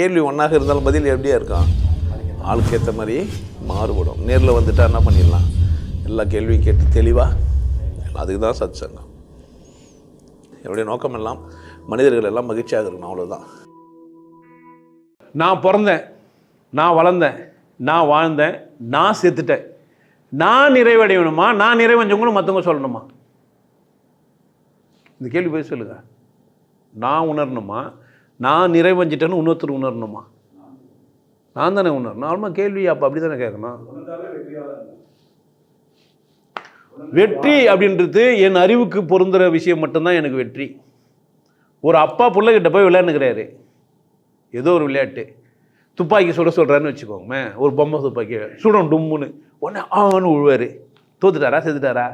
கேள்வி ஒன்றாக இருந்தாலும் பதில் எப்படியா இருக்கும்? ஆளுக்கு ஏற்ற மாதிரி மாறுபடும். நேரில் வந்துட்டால் என்ன பண்ணிடலாம்? எல்லா கேள்வியும் கேட்டு தெளிவாக அதுக்கு தான் சத் சங்கம் என்னுடைய நோக்கம் எல்லாம் மனிதர்கள் எல்லாம் மகிழ்ச்சியாக இருக்கணும் அவ்வளோதான் நான் பிறந்தேன் நான் வளர்ந்தேன் நான் வாழ்ந்தேன் நான் செத்துட்டேன். நான் நிறைவடையணுமா? நான் நிறைவஞ்சவங்களும் மற்றவங்க சொல்லணுமா? இந்த கேள்வி போய் சொல்லுங்கள் நான் உணரணுமா? நான் நிறைவஞ்சிட்டேன்னு இன்னொருத்தர் உணரணுமா? நான் தானே உணரணும். நார்மலாக கேள்வி அப்போ அப்படி தானே கேட்கணும்? வெற்றி அப்படின்றது என் அறிவுக்கு பொருந்துகிற விஷயம் மட்டும்தான் எனக்கு வெற்றி. ஒரு அப்பா பிள்ளைகிட்ட போய் விளையாண்டுக்கிறாரு ஏதோ ஒரு விளையாட்டு. துப்பாக்கி சுட சொல்கிறான்னு வச்சுக்கோங்க ஒரு பொம்மை துப்பாக்கி. சுடும் டும்முன்னு. உடனே ஆன்னு உழுவார். தோத்துட்டாரா செத்துட்டாரா?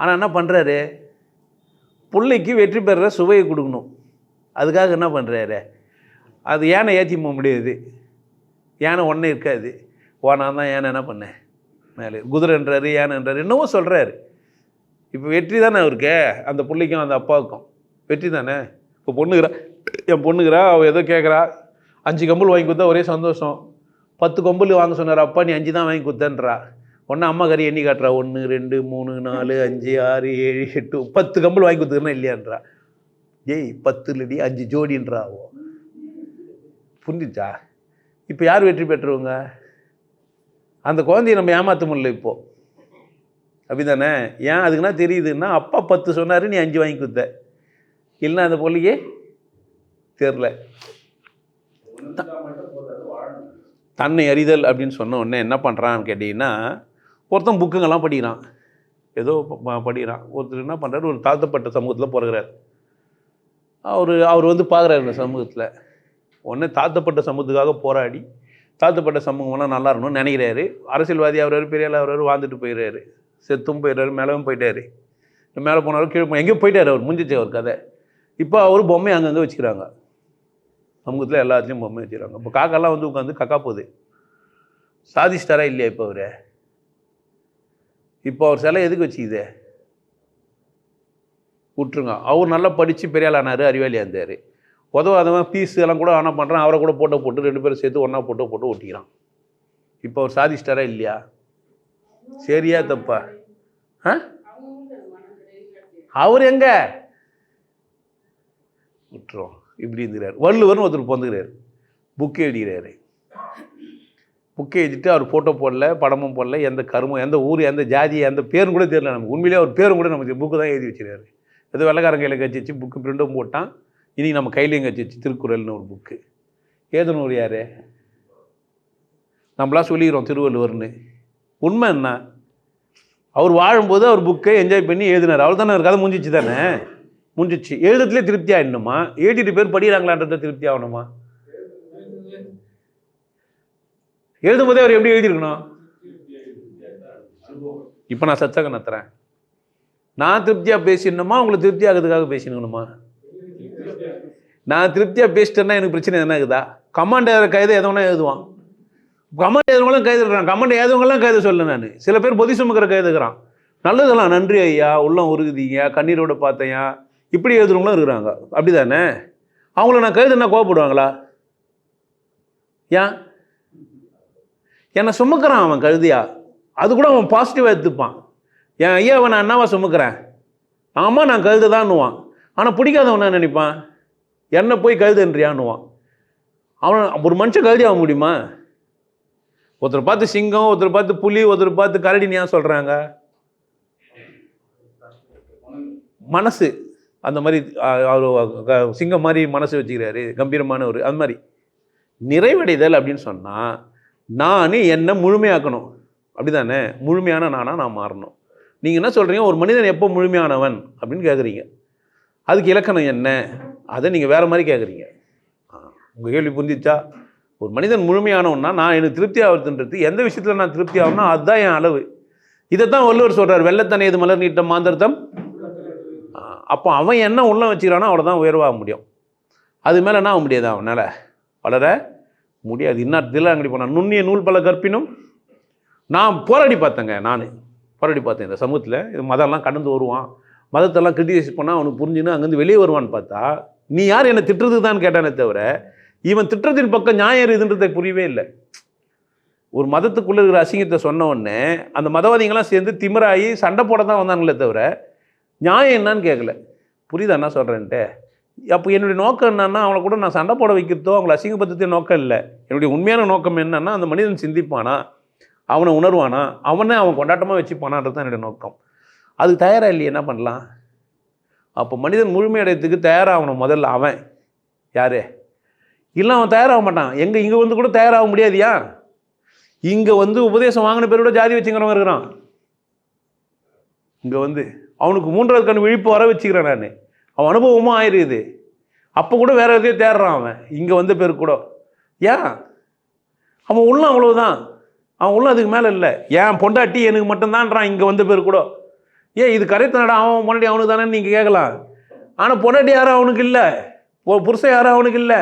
ஆனால் என்ன பண்ணுறாரு பிள்ளைக்கு வெற்றி பெறுற சுவையை கொடுக்கணும். அதுக்காக என்ன பண்ணுறாரு அது யானை ஏற்றி போக முடியாது. யானை ஒன்றே இருக்காது. ஓ நான் தான் யானை என்ன பண்ணேன்? மேலே. குதிரைன்றாரு யானைன்றாரு என்னவோ சொல்கிறாரு இப்போ வெற்றி தானே அவருக்கு? அந்த பிள்ளைக்கும் அந்த அப்பாவுக்கும். வெற்றி தானே? இப்போ பொண்ணுக்கிறா என் பொண்ணுக்கிறா அவள் ஏதோ கேட்குறா அஞ்சு கம்பல் வாங்கி கொடுத்தா ஒரே சந்தோஷம். பத்து கொம்பல் வாங்க சொன்னார் அப்பா நீ அஞ்சு தான் வாங்கி கொடுத்தேன்றா. ஒன்று அம்மா கறி எண்ணி காட்டுறா ஒன்று ரெண்டு மூணு நாலு அஞ்சு ஆறு ஏழு எட்டு பத்து கம்பல் வாங்கி கொடுத்துருன்னா இல்லையான்றா. ஏய் பத்து இல்லடி அஞ்சு ஜோடின்ற ஆகும் புரிஞ்சுச்சா? இப்போ யார் வெற்றி பெற்றவங்க? அந்த குழந்தைய நம்ம ஏமாற்ற முடியல இப்போது அப்படிதானே? ஏன் அதுக்குன்னா தெரியுதுன்னா அப்பா பத்து சொன்னார் நீ அஞ்சு வாங்கி கொடுத்த. இல்லைன்னா அந்த பொல்லியே தெரில தன்னை அறிதல் அப்படின்னு சொன்ன உடனே என்ன பண்ணுறான்னு கேட்டிங்கன்னா ஒருத்தன் புக்குங்கெல்லாம் படிக்கிறான். ஏதோ ப- படிக்கிறான். ஒருத்தர் என்ன பண்ணுறாரு ஒரு தாழ்த்தப்பட்ட சமூகத்தில் பிறகுறாரு. அவர் அவர் வந்து பார்க்குறாரு இந்த சமூகத்தில். உடனே தாழ்த்தப்பட்ட சமூகத்துக்காக போராடி தாழ்த்தப்பட்ட சமூகம்லாம் நல்லா இருக்கணும்னு நினைக்கிறாரு. அரசியல்வாதி அவராரு பெரிய ஆள் அவராரு வாழ்ந்துட்டு போயிடுறாரு. செத்தும் போயிடுறாரு மேலவும் போயிட்டாரு. மேலே போனாலும் கீழே போ எங்கேயோ போயிட்டார் அவர் முடிஞ்சிச்சு அவர் கதை. இப்போ அவர் பொம்மை அங்கங்கே வச்சுக்கிறாங்க. சமூகத்தில் எல்லாத்துலேயும் பொம்மை வச்சுக்கிறாங்க. இப்போ காக்கெல்லாம் வந்து உட்காந்து கக்கா போகுது. சாதிச்சிட்டாரா இல்லையா இப்போ அவர்? இப்போ அவர் சிலை எதுக்கு வச்சுக்குது? விட்டுருங்க. அவர் நல்லா படித்து பெரிய ஆனார் அறிவாளியாக இருந்தார் உதவாதவன் பீஸ் எல்லாம் கூட ஆனால் பண்ணுறான் அவரை கூட போட்டோ போட்டு ரெண்டு பேரும் சேர்த்து ஒன்றா போட்டோ போட்டு ஒட்டிக்கிறான். இப்போ அவர் சாதிச்சிட்டாரா இல்லையா? சரியா தப்பா? ஆ? அவர் எங்க? விட்டுரும். இப்படி இருந்துக்கிறார் வள்ளுவர்னு ஒருத்தர் பிறந்துக்கிறார் புக்கு எழுதிக்கிறாரு. புக்கை எழுதிட்டு அவர் ஃபோட்டோ போடல படமும் போடல எந்த கருமம் எந்த ஊர் எந்த ஜாதி எந்த பேரும் கூட தெரியல நமக்கு. உண்மையிலேயே அவர் பேரும் கூட நமக்கு புக்கு தான் எழுதி வச்சுருக்காரு. ஏதோ வெள்ளக்காரன் கையில் கட்சி வச்சு புக்கு பிரிண்டும் போட்டான். இனி நம்ம கையிலையும் கட்சி வச்சு திருக்குறள்னு ஒரு புக்கு ஏதனூர் யார்? நம்மளாம் சொல்லிக்கிறோம் திருவள்ளுவர்னு. உண்மை என்ன? அவர் வாழும்போது அவர் புக்கை என்ஜாய் பண்ணி எழுதினார். அவர் தானே கதை முடிஞ்சிச்சு தானே? முடிஞ்சிச்சு. எழுதுறதுலேயே திருப்தி ஆகிடணுமா எழுதிட்டு பேர் படிக்கிறாங்களான்றத திருப்தி ஆகணுமா? எழுதும்போதே அவர் எப்படி எழுதியிருக்கணும்? இப்போ நான் சச்சங்க நத்துறேன் நான் திருப்தியாக பேசிடணுமா? உங்களை திருப்தி ஆகிறதுக்காக நான் திருப்தியாக பேசிட்டேன்னா எனக்கு பிரச்சனை என்ன இருக்குதா? கமாண்ட் எழுதுற கைதை எதவனா எழுதுவான். கமாண்ட் எழுதுவங்களும் கைது இருக்கிறான். கமாண்ட் எழுதுவங்களாம் கைது சொல்ல நான். சில பேர் பொதி சுமக்கிற கைதுக்கிறான் நல்லதெல்லாம் நன்றி ஐயா. உள்ளம் உருகுதீங்க. கண்ணீரோட பார்த்தையா இப்படி எழுதுறவங்களும் இருக்கிறாங்க. அப்படி தானே அவங்கள நான் கைதுன்னா கோவப்படுவாங்களா? ஏன்? என்னை சுமக்கிறான் அவன் கழுதியா? அது கூட அவன் பாசிட்டிவாக எடுத்துப்பான். என் ஐயாவை நான் என்னவா சுமக்கிறேன்? ஆமாம் நான் கழுது தான்னுவான் ஆனால் பிடிக்காதவன் என்ன நினைப்பான்? என்னை போய் கழுதுன்றியான்னுவான். அவன் ஒரு மனுஷன் கழுதி ஆக முடியுமா? ஒருத்தர் பார்த்து சிங்கம் ஒருத்தர் பார்த்து புலி ஒருத்தர் பார்த்து கரடின்னு ஏன் சொல்கிறாங்க மனசு. அந்த மாதிரி அவர் க- சிங்கம் மாதிரி மனசு வச்சுக்கிறாரு. கம்பீரமானவர். அது மாதிரி. நிறைவடைதல் அப்படின்னு சொன்னால் நான் என்னை முழுமையாக்கணும். அப்படிதானே முழுமையான நானாக நான் மாறணும். நீங்கள் என்ன சொல்கிறீங்க ஒரு மனிதன் எப்போ முழுமையானவன் அப்படின்னு கேட்குறீங்க அதுக்கு இலக்கணம் என்ன? அதை நீங்கள் வேறு மாதிரி கேட்குறீங்க உங்கள் கேள்வி புரிஞ்சிச்சா? ஒரு மனிதன் முழுமையானவன்னா நான் எனக்கு திருப்தி ஆகுதுன்றது எந்த விஷயத்தில் நான் திருப்தி ஆகணும்னா அதுதான் என் அளவு. இதை தான் வள்ளுவர் சொல்கிறார் வெள்ளத்தனை இது மலர் நீட்டம் மாந்தர்த்தம் அப்போ அவன் என்ன உள்ள வச்சுக்கிறானோ அவ்வளோதான் உயர்வாக முடியும். அது மேலே என்ன ஆக முடியாது அவனால். வளர முடியாது. இன்னார் அங்கடி போனான் நுண்ணிய நூல் பல கற்பினும் நான் போராடி பார்த்தேங்க நான். போராடி பார்த்தேன் இந்த சமூகத்தில் இது மதம்லாம் கடந்து வருவான். மதத்தெல்லாம் கிரிட்டிசைஸ் பண்ணால் அவனுக்கு புரிஞ்சுன்னு அங்கேருந்து வெளியே வருவான்னு பார்த்தா நீ யார் என்னை திட்டுறதுக்கு தான் கேட்டானே தவிர இவன் திட்டத்தின் பக்கம் நியாயம் இதுன்றதை புரியவே இல்லை. ஒரு மதத்துக்குள்ளே இருக்கிற அசிங்கத்தை சொன்ன உடனே அந்த மதவாதிகள்லாம் சேர்ந்து திமிராகி சண்டை போட தான் வந்தாங்களே தவிர நியாயம் என்னான்னு கேட்கல. புரியுதா என்ன சொல்கிறேன்ட்டு அப்போ என்னுடைய நோக்கம் என்னன்னா அவங்கள கூட நான் சண்டை போட வைக்கிறதோ அவங்கள அசிங்கப்படுத்ததே நோக்கம் இல்லை. என்னுடைய உண்மையான நோக்கம் என்னன்னா அந்த மனிதன் சிந்திப்பானா? அவனை உணர்வானா? அவனை அவன் கொண்டாட்டமாக வச்சுப்பானான்றது தான் என்னுடைய நோக்கம். அதுக்கு தயாராக இல்லையே? என்ன பண்ணலாம்? அப்போ மனிதன் முழுமையடையத்துக்கு தயாராகணும் முதல்ல அவன். யார்? இல்லை அவன் தயாராக மாட்டான். எங்கே இங்கே வந்து கூட தயாராக முடியாதியா? இங்கே வந்து உபதேசம் வாங்கின பேரோட ஜாதி வச்சுக்கிறவன் இருக்கிறான். இங்கே வந்து அவனுக்கு மூன்றாவது கண் விழிப்பு வர வச்சுக்கிறேன் நான். அவன் அனுபவமும் ஆயிருக்குது. அப்போ கூட வேறு எதையோ தேடுறான் அவன்? இங்கே வந்த பேர் கூட. ஏன்? அவன் உள்ள அவ்வளோதான் அவன் உள்ள அதுக்கு மேலே இல்லை. ஏன் பொண்டாட்டி எனக்கு மட்டும்தான்றான் இங்கே வந்த பேர் கூட. ஏன் இது கரைத்தனடா அவன் பொண்டாட்டி அவனுக்கு தானே நீங்கள் கேட்கலாம். ஆனால் பொண்டாட்டி யாரும் அவனுக்கு இல்லை? புருஷன் யாரும் அவனுக்கு இல்லை?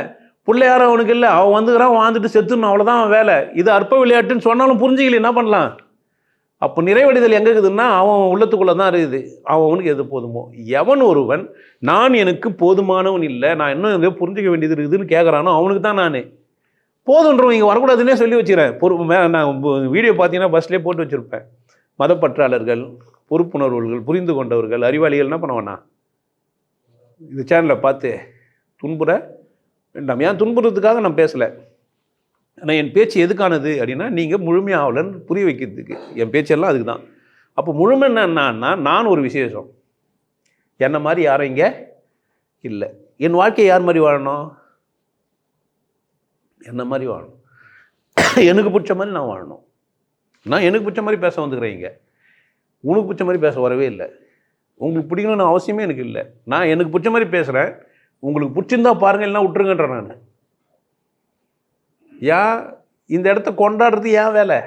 பிள்ளை யாரும் அவனுக்கு இல்லை? அவன் வந்துக்கிறான் வாழ்ந்துட்டு செத்துணும் அவ்வளோதான் அவன் வேலை. இது அற்ப விளையாட்டுன்னு சொன்னாலும் புரிஞ்சுக்கல என்ன பண்ணலாம்? அப்போ நிறைவடைதல் எங்கே இருக்குதுன்னா அவன் உள்ளத்துக்குள்ளே தான் இருக்குது. அவன் அவனுக்கு எது போதுமோ. எவன் ஒருவன் நான் எனக்கு போதுமானவன் இல்லை நான் இன்னும் எதையோ புரிஞ்சிக்க வேண்டியது இருக்குதுன்னு கேட்குறானோ அவனுக்கு தான் நான். போதுன்றவங்க இங்கே வரக்கூடாதுன்னே சொல்லி வச்சுக்கிறேன். பொறுப்பு நான் வீடியோ பார்த்தீங்கன்னா பஸ்லேயே போட்டு வச்சுருப்பேன். மதப்பற்றாளர்கள் பொறுப்புணர்வுகள் புரிந்து கொண்டவர்கள் அறிவாளிகள் என்ன பண்ணுவேண்ணா இந்த சேனலை பார்த்து துன்புற வேண்டாம். ஏன் துன்புறதுக்காக நான் பேசலை? ஆனால் என் பேச்சு எதுக்கானது அப்படின்னா நீங்கள் முழுமையாகலன்னு புரிய வைக்கிறதுக்கு. என் பேச்செல்லாம் அதுக்கு தான் அப்போ முழுமை என்னன்னா நான் ஒரு விசேஷம். என்னை மாதிரி யாரும் இங்கே இல்லை. என் வாழ்க்கையை யார் மாதிரி வாழணும்? என்ன மாதிரி வாழணும்? எனக்கு பிடிச்ச மாதிரி நான் வாழணும். நான் எனக்கு பிடிச்ச மாதிரி பேச வந்துக்கிறேன் இங்கே உனக்கு பிடிச்ச மாதிரி பேச வரவே இல்லை. உங்களுக்கு பிடிக்கணும்னு அவசியமே எனக்கு இல்லை. நான் எனக்கு பிடிச்ச மாதிரி பேசுகிறேன் உங்களுக்கு பிடிச்சிருந்தா பாருங்கள் இல்லைன்னா விட்டுருங்கன்றேன் நான். ஏன்? இந்த இடத்த கொண்டாடுறது ஏன் வேலை?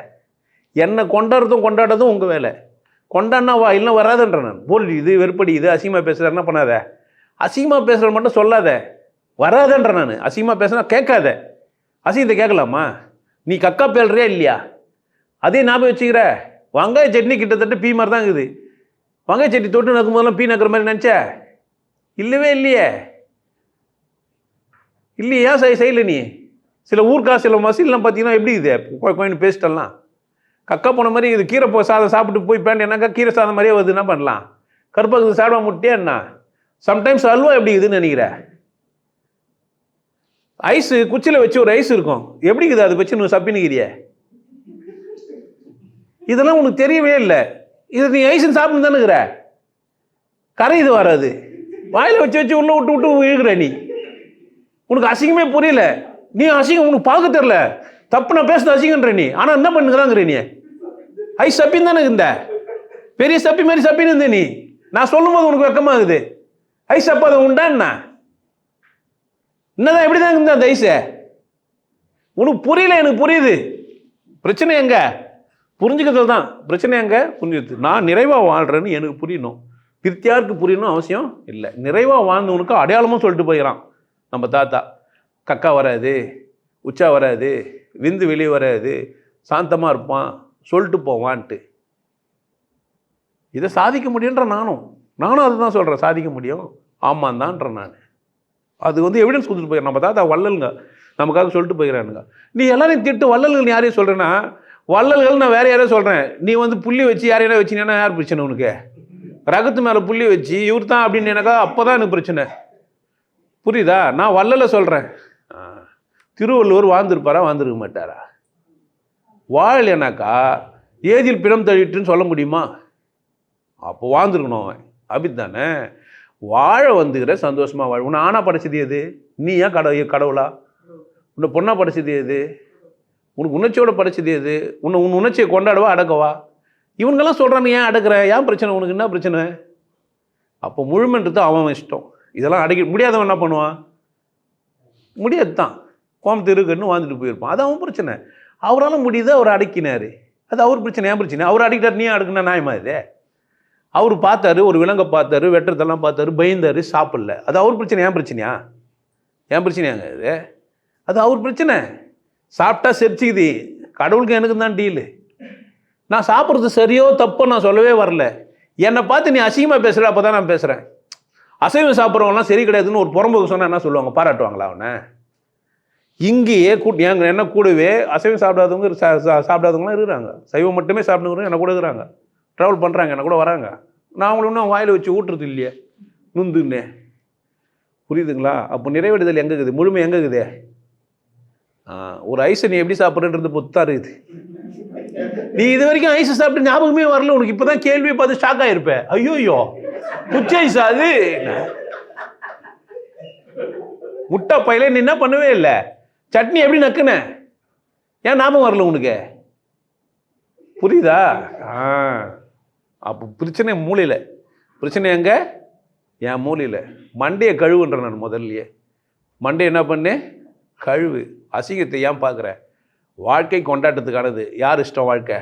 என்னை கொண்டாடுறதும் கொண்டாடுறதும் உங்கள் வேலை. கொண்டாடினா வா இல்லை வராதுன்ற நான். போல் இது வெறுப்படி இது அசிங்கமாக பேசுகிற என்ன பண்ணாத. அசிங்கமாக பேசுகிற மட்டும் சொல்லாத. வராதன்ற நான். அசிங்கமாக பேசுனா கேட்காத. அசிங்கத்தை கேட்கலாமா? நீ கக்கா பேல்றியா இல்லையா? அதே ஞாபகம் வச்சுக்கிற. வெங்காய சட்னி கிட்டத்தட்ட பீ மாதிரி தான் இருக்குது. வெங்காய சட்னி தொட்டு நக்கும் போதெல்லாம் பீ நக்கிற மாதிரி நினச்ச? இல்லவே இல்லையே. இல்லையா? சரி செய்யல நீ. சில ஊர்க்கா சில மசில்லாம் பார்த்தீங்கன்னா எப்படி இது? கோயின் பேஸ்டெல்லாம் கக்கா போன மாதிரி இது கீரை போ சாதம் சாப்பிட்டு போய் பேண்ட் என்னக்கா கீரை சாதம் மாதிரியே வருது. என்ன பண்ணலாம்? கருப்பாக்கு சாப்பிட முட்டியா என்ன? சம்டைம்ஸ் அல்வா எப்படி இதுன்னு நினைக்கிற? ஐஸு குச்சியில் வச்சு ஒரு ஐஸ் இருக்கும். எப்படி இருக்குது அதை வச்சு நீ சப்பினுக்கிறிய இதெல்லாம் உனக்கு தெரியவே இல்லை. இது நீ ஐஸ்ன்னு சாப்பிட்டு தானுங்கிற கரை இது வராது. வாயில் வச்சு வச்சு உள்ளே விட்டு விட்டு இழுக்கிற நீ. உனக்கு அசிங்கமே புரியல. நீ அசிங்கம் உனக்கு பார்க்க தெரில தப்பு நான் பேசுறது அசிங்கன்ற நீ. ஆனால் என்ன பண்ணுங்கிறாங்கிற நீ? ஐஸ் சப்பின்னு தானே இருந்த? பெரிய சப்பி மாதிரி சப்பின்னு இருந்த நீ. நான் சொல்லும் போது உனக்கு வெக்கமாகுது. ஐஸ் சப்பாத அதை உண்டா என்ன? என்னதான் எப்படி தான் இருந்தா அந்த உனக்கு புரியல எனக்கு புரியுது. பிரச்சனை எங்க? புரிஞ்சுக்கிறது தான். பிரச்சனை எங்க? புரிஞ்சுது நான் நிறைவாக வாழ்கிறேன்னு எனக்கு புரியணும். பிரித்தியாருக்கு புரியணும் அவசியம் இல்லை. நிறைவாக வாழ்ந்தவனுக்கு அடையாளமும் சொல்லிட்டு போயிடறான் நம்ம தாத்தா. கக்கா வராது உச்சா வராது விந்து வெளியே வராது சாந்தமாக இருப்பான் சொல்லிட்டு போவான்ட்டு. இதை சாதிக்க முடியுன்ற நானும். நானும் அதை தான் சொல்கிறேன் சாதிக்க முடியும். ஆமாம் நான். அது வந்து எவிடன்ஸ் கொடுத்துட்டு போயிடுறேன் நம்ம தாத்தா வள்ளலுங்க. நமக்காக சொல்லிட்டு போயிடறானுங்க நீ எல்லாரையும் திட்டு வள்ளல்கள் யாரையும் சொல்கிறேன்னா வள்ளல்கள் நான் வேற யாரையும் சொல்கிறேன் நீ வந்து புள்ளி வச்சு யாரையான வச்சுனா யார் பிரச்சனை உனக்கு? ரகத்து மேலே புள்ளி வச்சு இவர் தான் அப்படின்னு எனக்கா அப்போ தான் எனக்கு பிரச்சனை. புரியுதா? நான் வள்ளலை சொல்கிறேன் திருவள்ளுவர் வாழ்ந்திருப்பாரா வாழ்ந்துருக்க மாட்டாரா? வாழலைனாக்கா ஏதில் பிணம் தழிட்டுன்னு சொல்ல முடியுமா? அப்போ வாழ்ந்துருக்கணும். அவன் அப்படித்தானே? வாழ வந்துக்கிற சந்தோஷமாக வாழ. உன்னை ஆணா படைச்சது எது? நீ ஏன் கடவு கடவுளா? உன்னை பொண்ணாக படைச்சது எது? உனக்கு உணர்ச்சியோட படைச்சது எது? உன்னை உன் உணர்ச்சியை கொண்டாடவா அடக்கவா? இவங்கெல்லாம் சொல்கிறாங்க ஏன் அடக்கிற? ஏன் பிரச்சனை? உனக்கு என்ன பிரச்சனை? அப்போ முழுமன்றது அவன் இஷ்டம். இதெல்லாம் அடக்கி முடியாதவன் என்ன பண்ணுவான்? முடியாது தான் கோமத்து இருக்குன்னு வாழ்ந்துட்டு போயிருப்பான். அது அவன் பிரச்சனை. அவரால் முடியுது அவர் அடக்கினார். அது அவர் பிரச்சனை ஏன் பிரச்சனை. அவர் அடிக்கிறார் நீ அடக்குனா நியாயமா இது? அவர் பார்த்தாரு ஒரு விலங்கை பார்த்தாரு வெட்டுறதெல்லாம் பார்த்தாரு பயந்தாரு சாப்பிடல. அது அவர் பிரச்சனை ஏன் பிரச்சனையா? ஏன் பிரச்சனையாங்க அது அது அவர் பிரச்சனை. சாப்பிட்டா செரிச்சுக்குது. கடவுளுக்கு எனக்கு தான் டீலு நான் சாப்பிட்றது சரியோ தப்போ நான் சொல்லவே வரல. என்னை பார்த்து நீ அசிங்கமாக பேசுகிற அப்போ தான் நான் பேசுகிறேன் அசைவம் சாப்பிட்றவங்களாம் சரி கிடையாதுன்னு ஒரு புறம்புக்கு சொன்னால் என்ன சொல்லுவாங்க? பாராட்டுவாங்களா அவனை? இங்கேயே கூட்டி எங்க என்ன கூடவே அசைவம் சாப்பிடாதவங்க சா- சா- சாப்பிடாதவங்களாம் இருக்கிறாங்க. சைவம் மட்டுமே சாப்பிடுறவங்க என்ன கூட இருக்கிறாங்க. ட்ராவல் பண்ணுறாங்க என்ன கூட வராங்க. நான் அவங்கள இன்னும் வாயில் வச்சு ஊட்டுறது இல்லையே. நுந்துன்னு. புரியுதுங்களா? அப்போ நிறைவேடுதல் எங்கே இருக்குது? முழுமை எங்கே இருக்குது? ஒரு ஐஸை நீ எப்படி சாப்பிட்றது பொத்தா இருக்குது நீ இது வரைக்கும் ஐஸ் சாப்பிட்டு ஞாபகமே வரல. உனக்கு இப்போ தான் கேள்வியை பார்த்து ஷாக் ஆயிருப்ப. ஐயோ ஐயோ குச்சி ஐஸா அது? முட்டை பையில நீ என்ன பண்ணவே இல்லை? சட்னி எப்படி நக்குன? ஏன் ஞாபகம் வரல உனக்கு? புரியுதா? ஆ. அப்போ பிரச்சனை மூளையில். பிரச்சனை எங்கே? என் மூலையில் மண்டையை கழுவுன்ற நான் முதல்லையே. மண்டே என்ன பண்ணு? கழுவு. அசிங்கத்தை ஏன் பார்க்குற? வாழ்க்கை கொண்டாட்டத்துக்கானது. யார் இஷ்டம் வாழ்க்கை?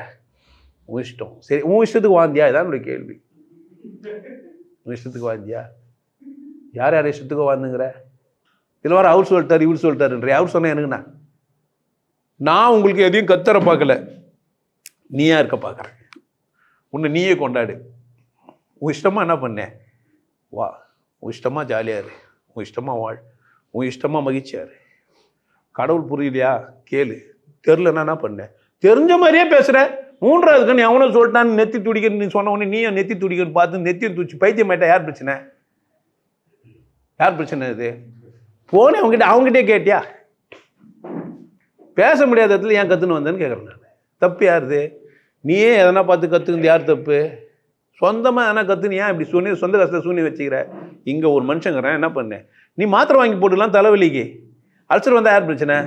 உன் இஷ்டம். சரி உன் இஷ்டத்துக்கு வாந்தியா இதான் என்னுடைய கேள்வி. உன் இஷ்டத்துக்கு வாந்தியா யார் யார் இஷ்டத்துக்கு வாழ்ந்துங்கிற? இதில் வர அவர் சொல்லிட்டார் இவர் சொல்லிட்டாருன்ற. அவர் சொன்னேன் எனக்குண்ணா. நான் உங்களுக்கு எதையும் கத்தர பார்க்கல. நீயா இருக்க பார்க்குறேன் உன்னை நீயே கொண்டாடு. உன் இஷ்டமாக என்ன பண்ண? வா உன் இஷ்டமாக ஜாலியாக இரு. உன் இஷ்டமாக வாழ். உன் இஷ்டமாக மகிழ்ச்சியாரு கடவுள் புரியலையா? கேளு. தெரிலன்னா என்ன பண்ண? தெரிஞ்ச மாதிரியே பேசுகிற மூன்றாவதுக்கு நீ அவனும் சொல்லிட்டான்னு நெத்தி துடிக்கன்னு நீ சொன்ன உடனே நீயும் நெத்தி துடிக்கன்னு பார்த்து நெத்தியும் தூச்சி பைத்தியம் யார் பிரச்சனை? யார் பிரச்சனை இது? போனே அவங்ககிட்ட அவங்ககிட்டே கேட்டியா? பேச முடியாத இடத்துல ஏன் கற்றுன்னு வந்தேன்னு கேட்குறேன் நான். தப்பு யாருது நீயே எதனா பார்த்து கற்றுக்குது யார் தப்பு? சொந்தமாக எதனா கற்றுன்னு ஏன் இப்படி சூனி சொந்த கஷ்டத்தை சூனி வச்சுக்கிற. இங்கே ஒரு மனுஷங்கிறேன் என்ன பண்ணேன் நீ மாத்திரை வாங்கி போட்டுக்கலாம் தலைவலிக்கு. அல்சர் வந்தால் யார் பிரச்சனை?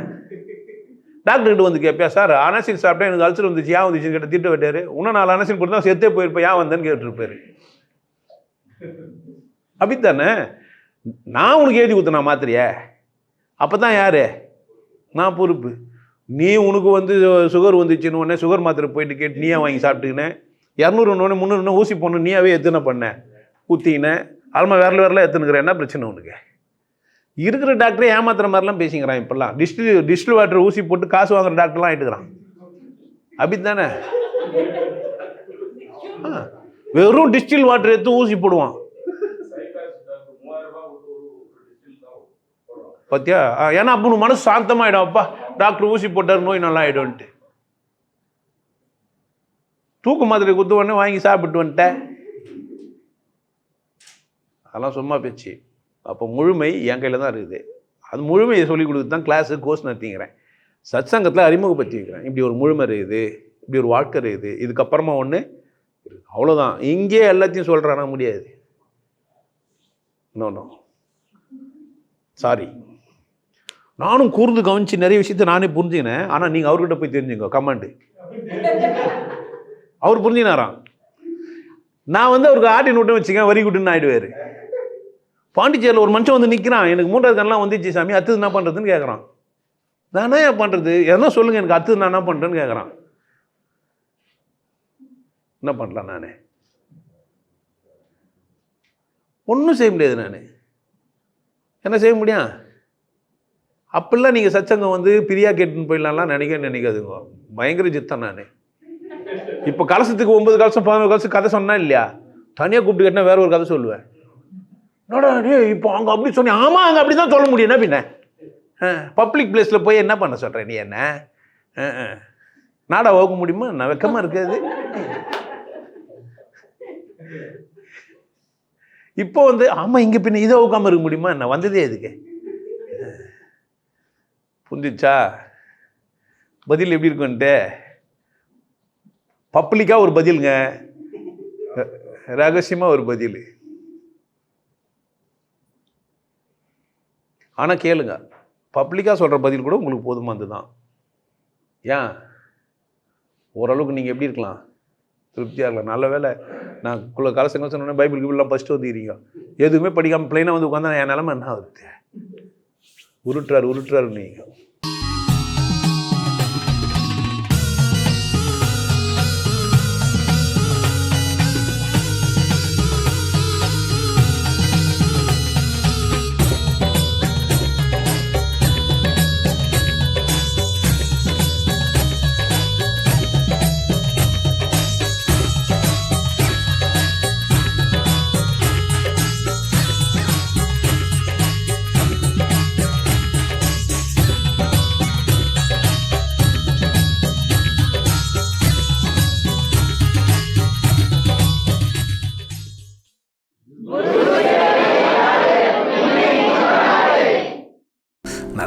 டாக்டர்கிட்ட வந்து கேட்பியா? சார் அனசின் சாப்பிட்டா எனக்கு அல்சர் வந்துச்சு ஏன் வந்துச்சுன்னு கேட்ட திட்ட விட்டார். இன்னும் நாலு அனசின் போட்டு தான் செத்தே போயிருப்பேன் ஏன் வந்தேன்னு கேட்டுருப்பாரு. அப்படித்தானே? நான் உனக்கு எழுதி கொடுத்தேன் மாத்திரையே. அப்போ தான் யார்? நான் பொறுப்பு. நீ உனக்கு வந்து சுகர் வந்துச்சுன்னு உடனே சுகர் மாத்திரை போயிட்டு கேட்டு நீயே வாங்கி சாப்பிட்டுக்கினேன். இரநூறு ஒன்று ஊசி போடணும். நீயாவே எத்தனை பண்ண? ஊற்றிக்கினேன் அல்மா விரல விரல எத்தனுக்கிற என்ன பிரச்சனை உனக்கு? இருக்கிற டாக்டரே ஏமாத்துற மாதிரிலாம் பேசிக்கிறான் இப்பெல்லாம். டிஸ்டில் டிஸ்டில் வாட்டர் ஊசி போட்டு காசு வாங்குற டாக்டர்லாம் ஆகிட்டுக்கிறான் அப்படித்தானே? ஆ, வெறும் டிஸ்டில் வாட்டர் எடுத்து ஊசி போடுவான். பார்த்தியா ஏன்னா அப்போ உன் மனசு சாந்தமாயிடும். அப்பா டாக்டர் ஊசி போட்டார் நோய் நல்லா ஆயிடும்ன்ட்டு தூக்கு மாத்திரை குத்து உடனே வாங்கி சாப்பிட்டு வந்துட்டேன் அதெல்லாம் சும்மா பேச்சு. அப்போ முழுமை என் கையில் தான் இருக்குது. அது முழுமையை சொல்லிக் கொடுத்து தான் கிளாஸு கோர்ஸ் நடத்திங்கிறேன். சத்சங்கத்தில் அறிமுகப்படுத்தி வைக்கிறேன் இப்படி ஒரு முழுமை இருக்குது இப்படி ஒரு வாழ்க்கை இருக்குது இதுக்கப்புறமா ஒன்று அவ்வளோதான் இங்கேயே எல்லாத்தையும் சொல்கிறானா முடியாது. நோ நோ சாரி நானும் கூர்ந்து கவனிச்சு நிறைய விஷயத்த நானே புரிஞ்சுக்கினேன். ஆனால் நீங்கள் அவர்கிட்ட போய் தெரிஞ்சுங்க கமாண்டு அவர் புரிஞ்சுனாராம் நான் வந்து அவருக்கு ஆட்டி நோட்டம் வச்சுக்கேன் வரி குட்டுன்னு ஆகிடுவார் பாண்டிச்சேரியில் ஒரு மனுஷன் வந்து நிற்கிறான் எனக்கு மூன்றாவது கண்ணெலாம் வந்துச்சு சாமி அத்துது என்ன பண்ணுறதுன்னு கேட்குறான் நான் என்ன பண்ணுறது எதனா சொல்லுங்கள் எனக்கு அத்து நான் என்ன பண்ணுறேன்னு கேட்குறான் என்ன பண்ணலாம் நான்? ஒன்றும் செய்ய முடியாது நான். என்ன செய்ய முடியும்? அப்படிலாம் நீங்கள் சச்சங்கம் வந்து பிரியா கேட்டுன்னு போயிடலாம்லாம் நினைக்க நினைக்காதுங்க. பயங்கர ஜித்தம் நான். இப்போ கலசத்துக்கு ஒன்பது கலசம் பதினோரு கலசம் கதை சொன்னா இல்லையா? தனியாக கூப்பிட்டு கேட்டால் வேற ஒரு கதை சொல்லுவேன். என்னடா டேய் இப்போ அங்கே அப்படி சொன்னேன் ஆமாம் அங்கே அப்படி தான் சொல்ல முடியும். என்ன பின்ன? பப்ளிக் பிளேஸில் போய் என்ன பண்ண சொல்கிறேன் நீ என்ன? நாடா ஓக்க முடியுமா? நான் வெக்கமாக இருக்காது இப்போ வந்து ஆமாம் இங்கே பின்ன இதை ஓக்காமல் இருக்க முடியுமா? என்ன வந்ததே எதுக்கு? புரிஞ்சிச்சா பதில் எப்படி இருக்குன்ட்டு பப்ளிக்காக ஒரு பதிலுங்க. ரகசியமாக ஒரு பதில். ஆனால் கேளுங்க. பப்ளிக்காக சொல்கிற பதில் கூட உங்களுக்கு போதுமானது தான் ஏன்? ஓரளவுக்கு நீங்கள் எப்படி இருக்கலாம்? திருப்தியாக இருக்கலாம் நல்ல வேலை நான் குள்ள கலசங்க சொன்னோன்னே பைபிள் கிபிள்லாம் ஃபஸ்ட்டு வந்துக்கிறீங்க எதுவுமே படிக்காமல் பிளைனாக வந்து உட்காந்தா என் நிலமை என்ன ஆகுது? உருட்டுறார் உருட்டுறார் நீங்கள்